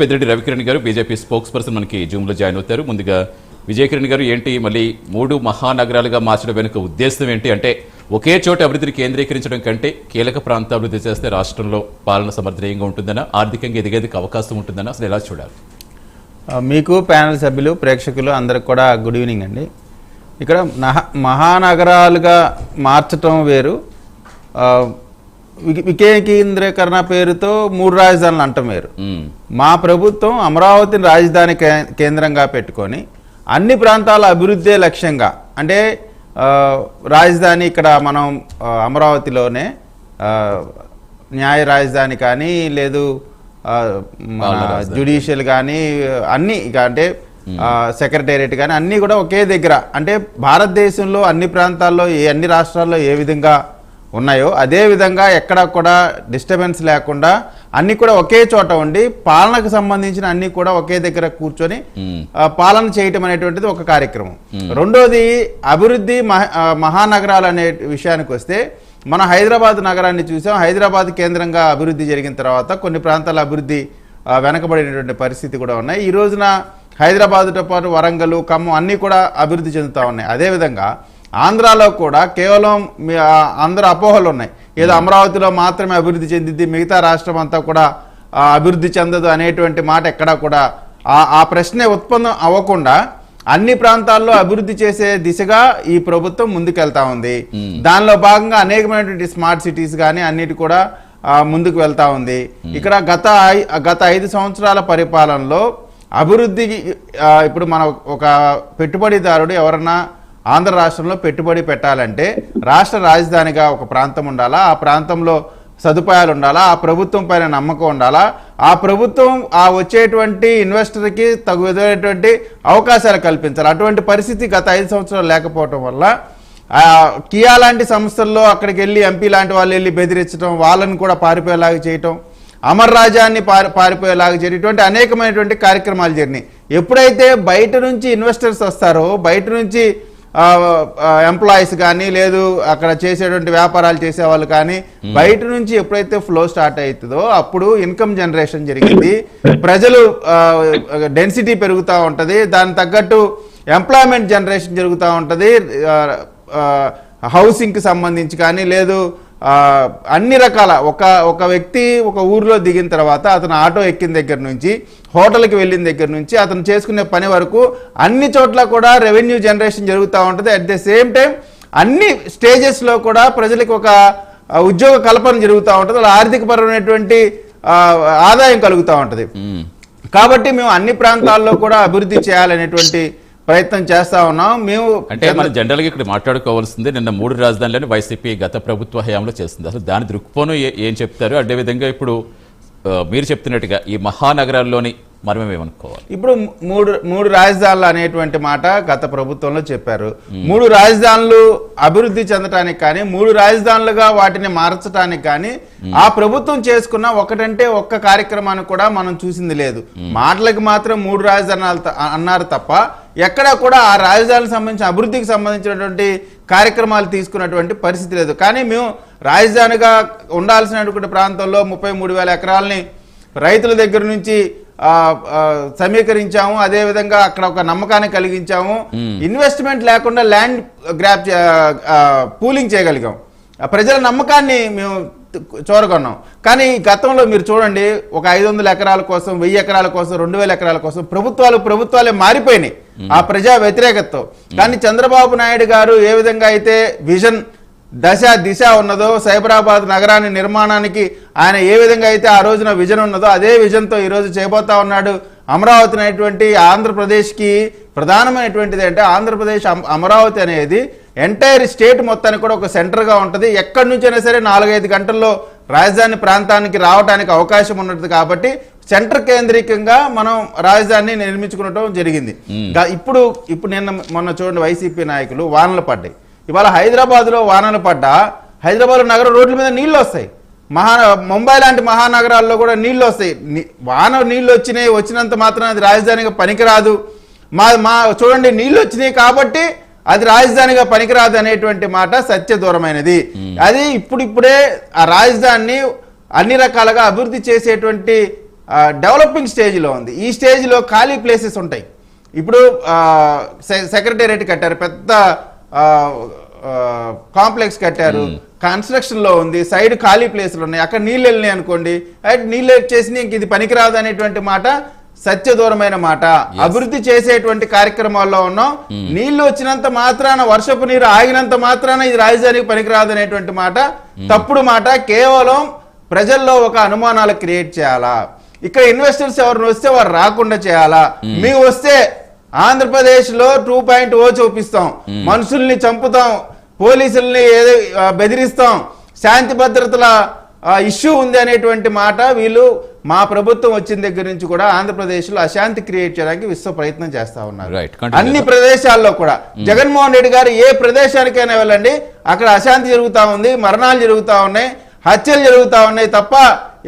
పెద్దిరెడ్డి రవికిరణ్ గారు BJP spokes person మనకి జూమ్లో జాయిన్ అవుతారు. ముందుగా విజయకిరణ్ గారు ఏంటి మళ్ళీ మూడు మహానగరాలుగా మార్చడం వెనుక ఉద్దేశం ఏంటి? అంటే ఒకే చోట అభివృద్ధిని కేంద్రీకరించడం కంటే కీలక ప్రాంత అభివృద్ధి చేస్తే రాష్ట్రంలో పాలన సమర్థనీయంగా ఉంటుందనా ఆర్థికంగా ఎదిగేందుకు అవకాశం ఉంటుందనా అసలు ఎలా చూడాలి? మీకు ప్యానల్ సభ్యులు ప్రేక్షకులు అందరికి కూడా గుడ్ ఈవినింగ్ అండి. ఇక్కడ మహానగరాలుగా మార్చటం వేరు. వికేంద్రీకరణ పేరుతో మూడు రాజధానులు అంటం ఉమ్, మా ప్రభుత్వం అమరావతిని రాజధాని కేంద్రంగా పెట్టుకొని అన్ని ప్రాంతాల అభివృద్ధే లక్ష్యంగా అంటే రాజధాని ఇక్కడ మనం అమరావతిలోనే న్యాయ రాజధాని కానీ లేదు. జ్యుడిషియల్ కానీ అన్ని ఇక అంటే సెక్రటేరియట్ కానీ అన్నీ కూడా ఒకే దగ్గర. అంటే భారతదేశంలో అన్ని ప్రాంతాల్లో ఏ అన్ని రాష్ట్రాల్లో ఏ విధంగా ఉన్నాయో అదే విధంగా ఎక్కడ కూడా డిస్టర్బెన్స్ లేకుండా అన్ని కూడా ఒకే చోట ఉండి పాలనకు సంబంధించిన అన్ని కూడా ఒకే దగ్గర కూర్చొని పాలన చేయటం అనేటువంటిది ఒక కార్యక్రమం. రెండోది అభివృద్ధి మహానగరాలు అనే విషయానికి వస్తే మన హైదరాబాద్ నగరాన్ని చూసాం. హైదరాబాద్ కేంద్రంగా అభివృద్ధి జరిగిన తర్వాత కొన్ని ప్రాంతాల అభివృద్ధి వెనకబడినటువంటి పరిస్థితి కూడా ఉన్నాయి. ఈ రోజున హైదరాబాద్తో పాటు వరంగల్ ఖమ్మం అన్నీ కూడా అభివృద్ధి చెందుతూ ఉన్నాయి. అదేవిధంగా ఆంధ్రాలో కూడా కేవలం అందరూ అపోహలు ఉన్నాయి. ఏదో అమరావతిలో మాత్రమే అభివృద్ధి చెందింది మిగతా రాష్ట్రం అంతా కూడా అభివృద్ధి చెందదు అనేటువంటి మాట ఎక్కడా కూడా ఆ- ప్రశ్నే ఉత్పన్నం అవ్వకుండా అన్ని ప్రాంతాల్లో అభివృద్ధి చేసే దిశగా ఈ ప్రభుత్వం ముందుకెళ్తా ఉంది. దానిలో భాగంగా అనేకమైనటువంటి స్మార్ట్ సిటీస్ కానీ అన్నిటి కూడా ముందుకు వెళ్తా ఉంది. ఇక్కడ గత గత ఐదు సంవత్సరాల పరిపాలనలో అభివృద్ధికి ఆ, ఇప్పుడు మన ఒక పెట్టుబడిదారుడు ఎవరన్నా ఆంధ్ర రాష్ట్రంలో పెట్టుబడి పెట్టాలంటే రాష్ట్ర రాజధానిగా ఒక ప్రాంతం ఉండాలా? ఆ ప్రాంతంలో సదుపాయాలు ఉండాలా? ఆ ప్రభుత్వం పైన నమ్మకం ఉండాలా? ఆ ప్రభుత్వం ఆ వచ్చేటువంటి ఇన్వెస్టర్కి తగు విధమైనటువంటి అవకాశాలు కల్పించాలి. అటువంటి పరిస్థితి గత ఐదు సంవత్సరాలు లేకపోవటం వల్ల కియా లాంటి సంస్థల్లో అక్కడికి వెళ్ళి ఎంపీ లాంటి వాళ్ళు వెళ్ళి బెదిరించడం వాళ్ళని కూడా పారిపోయేలాగా చేయటం అమర్ రాజాన్ని పారి పారిపోయేలాగా చేయడం ఇటువంటి అనేకమైనటువంటి కార్యక్రమాలు జరిగినాయి. ఎప్పుడైతే బయట నుంచి ఇన్వెస్టర్స్ వస్తారో బయట నుంచి ఎంప్లాయీస్ కానీ లేదు అక్కడ చేసేటువంటి వ్యాపారాలు చేసే వాళ్ళు కానీ బయట నుంచి ఎప్పుడైతే ఫ్లో స్టార్ట్ అవుతుందో అప్పుడు ఇన్కమ్ జనరేషన్ జరిగింది. ప్రజలు డెన్సిటీ పెరుగుతూ ఉంటుంది. దానికి తగ్గట్టు ఎంప్లాయ్మెంట్ జనరేషన్ జరుగుతూ ఉంటుంది. హౌసింగ్కి సంబంధించి కానీ లేదు అన్ని రకాల ఒక ఒక వ్యక్తి ఒక ఊరిలో దిగిన తర్వాత అతను ఆటో ఎక్కిన దగ్గర నుంచి హోటల్కి వెళ్ళిన దగ్గర నుంచి అతను చేసుకునే పని వరకు అన్ని చోట్ల కూడా రెవెన్యూ జనరేషన్ జరుగుతూ ఉంటుంది. అట్ ద సేమ్ టైం అన్ని స్టేజెస్లో కూడా ప్రజలకు ఒక ఉద్యోగ కల్పన జరుగుతూ ఉంటుంది. అలా ఆర్థికపరమైనటువంటి ఆదాయం కలుగుతూ ఉంటుంది. కాబట్టి మేము అన్ని ప్రాంతాల్లో కూడా అభివృద్ధి చేయాలనేటువంటి ప్రయత్నం చేస్తా ఉన్నాం. మేము అంటే మనం జనరల్గా ఇక్కడ మాట్లాడుకోవాల్సింది నిన్న మూడు రాజధానులను వైసీపీ గత ప్రభుత్వ హయాంలో చేస్తుంది అసలు దాని దృక్కోణం ఏ- చెప్తారు? అదేవిధంగా ఇప్పుడు మీరు చెప్తున్నట్టుగా ఈ మహానగరాల్లోని మనం ఏమనుకోవాలి? ఇప్పుడు మూడు మూడు రాజధానులు అనేటువంటి మాట గత ప్రభుత్వంలో చెప్పారు. మూడు రాజధానులు అభివృద్ధి చెందటానికి కానీ మూడు రాజధానులుగా వాటిని మార్చడానికి కానీ ఆ ప్రభుత్వం చేసుకున్న ఒకటంటే ఒక్క కార్యక్రమాన్ని కూడా మనం చూసింది లేదు. మాటలకు మాత్రం మూడు రాజధానులు అన్నారు తప్ప ఎక్కడ కూడా ఆ రాజధానికి సంబంధించిన అభివృద్ధికి సంబంధించినటువంటి కార్యక్రమాలు తీసుకున్నటువంటి పరిస్థితి లేదు. కానీ మేము రాజధానిగా ఉండాల్సినటువంటి ప్రాంతంలో ముప్పై మూడు వేల ఎకరాలని రైతుల దగ్గర నుంచి సమీకరించాము. అదే విధంగా అక్కడ ఒక నమ్మకాన్ని కలిగించాము. ఇన్వెస్ట్మెంట్ లేకుండా ల్యాండ్ గ్రాప్ పూలింగ్ చేయగలిగాం. ప్రజల నమ్మకాన్ని మేము చూరగొన్నాం. కానీ గతంలో మీరు చూడండి ఒక ఐదు వందల ఎకరాల కోసం వెయ్యి ఎకరాల కోసం రెండు వేల ఎకరాల కోసం ప్రభుత్వాలు ప్రభుత్వాలే మారిపోయినాయి. ఆ ప్రజా వ్యతిరేకతతో కానీ చంద్రబాబు నాయుడు గారు ఏ విధంగా అయితే విజన్ దశ దిశ ఉన్నదో సైబరాబాద్ నగరాన్ని నిర్మాణానికి ఆయన ఏ విధంగా అయితే ఆ రోజున విజన్ ఉన్నదో అదే విజన్తో ఈరోజు చేయబోతా ఉన్నాడు. అమరావతి అనేటువంటి ఆంధ్రప్రదేశ్కి ప్రధానమైనటువంటిది అంటే ఆంధ్రప్రదేశ్ అమ- అమరావతి అనేది ఎంటైర్ స్టేట్ మొత్తానికి కూడా ఒక సెంటర్గా ఉంటుంది. ఎక్కడి నుంచైనా సరే నాలుగైదు గంటల్లో రాజధాని ప్రాంతానికి రావడానికి అవకాశం ఉన్నది కాబట్టి సెంటర్ కేంద్రీకంగా మనం రాజధానిని నిర్మించుకునటం జరిగింది. ఇప్పుడు ఇప్పుడు నిన్న మొన్న చూడండి వైసీపీ నాయకులు వానలు పడ్డాయి. ఇవాళ హైదరాబాద్లో వానలు పడ్డా హైదరాబాద్ నగరం రోడ్ల మీద నీళ్ళు వస్తాయి. మహా ముంబై లాంటి మహానగరాల్లో కూడా నీళ్ళు వస్తాయి. వాన నీళ్ళు వచ్చినాయి వచ్చినంత మాత్రం అది రాజధానిగా పనికిరాదు. మా మా చూడండి నీళ్ళు వచ్చినాయి కాబట్టి అది రాజధానిగా పనికిరాదు అనేటువంటి మాట సత్య దూరమైనది అది ఇప్పుడిప్పుడే ఆ రాజధానిని అన్ని రకాలుగా అభివృద్ధి చేసేటువంటి డెవలపింగ్ స్టేజ్లో ఉంది. ఈ స్టేజ్లో ఖాళీ ప్లేసెస్ ఉంటాయి. ఇప్పుడు సెక్రటేరియట్ కట్టారు పెద్ద కాంప్లెక్స్ కట్టారు. కన్స్ట్రక్షన్లో ఉంది సైడ్ ఖాళీ ప్లేస్లు ఉన్నాయి. అక్కడ నీళ్ళు వెళ్ళినాయి అనుకోండి అయితే నీళ్ళు వచ్చేసి ఇంక ఇది పనికిరాదు అనేటువంటి మాట సత్య దూరమైన మాట అభివృద్ధి చేసేటువంటి కార్యక్రమాల్లో ఉన్నాం. నీళ్ళు వచ్చినంత మాత్రాన వర్షపు నీరు ఆగినంత మాత్రాన ఇది రాజధానికి పనికిరాదు అనేటువంటి మాట. తప్పుడు మాట. కేవలం ప్రజల్లో ఒక అనుమానాలు క్రియేట్ చేయాలా? ఇక్కడ ఇన్వెస్టర్స్ ఎవరిని వస్తే వారు రాకుండా చేయాలా? మేము వస్తే ఆంధ్రప్రదేశ్లో టూ పాయింట్ ఓ చూపిస్తాం. మనుషుల్ని చంపుతాం. పోలీసుల్ని బెదిరిస్తాం. శాంతి భద్రతల ఇష్యూ ఉంది అనేటువంటి మాట వీళ్ళు మా ప్రభుత్వం వచ్చిన దగ్గర నుంచి కూడా ఆంధ్రప్రదేశ్లో అశాంతి క్రియేట్ చేయడానికి విశ్వ ప్రయత్నం చేస్తా ఉన్నారు. అన్ని ప్రదేశాల్లో కూడా. జగన్మోహన్ రెడ్డి గారు ఏ ప్రదేశానికైనా వెళ్ళండి. అక్కడ అశాంతి జరుగుతా ఉంది మరణాలు జరుగుతా ఉన్నాయి హత్యలు జరుగుతా ఉన్నాయి తప్ప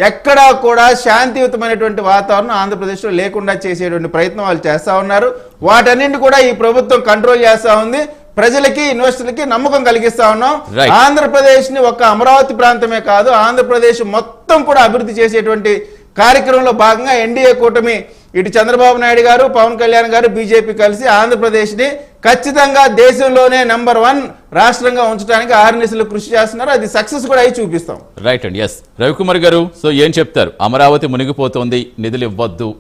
ఎక్కడా కూడా శాంతియుతమైనటువంటి వాతావరణం ఆంధ్రప్రదేశ్లో లేకుండా చేసేటువంటి ప్రయత్నం వాళ్ళు చేస్తా ఉన్నారు. వాటన్నింటి కూడా ఈ ప్రభుత్వం కంట్రోల్ చేస్తా ఉంది. ప్రజలకి ఇన్వెస్టర్లకి నమ్మకం కలిగిస్తా ఉన్నాం. ఆంధ్రప్రదేశ్ని ఒక అమరావతి ప్రాంతమే కాదు ఆంధ్రప్రదేశ్ మొత్తం కూడా అభివృద్ధి చేసేటువంటి కార్యక్రమంలో భాగంగా ఎన్డీఏ కూటమి ఇటు చంద్రబాబు నాయుడు గారు పవన్ కళ్యాణ్ గారు బీజేపీ కలిసి ఆంధ్రప్రదేశ్ని ఖచ్చితంగా దేశంలోనే నంబర్ వన్ రాష్ట్రంగా ఉంచడానికి ఆర్ఎన్ఎస్లు కృషి చేస్తున్నారు. అది సక్సెస్ కూడా అయి చూపిస్తాం. రైట్ అండి ఎస్ రవికుమార్ గారు సో ఏం చెప్తారు? అమరావతి మునిగిపోతోంది నిధులు ఇవ్వద్దు.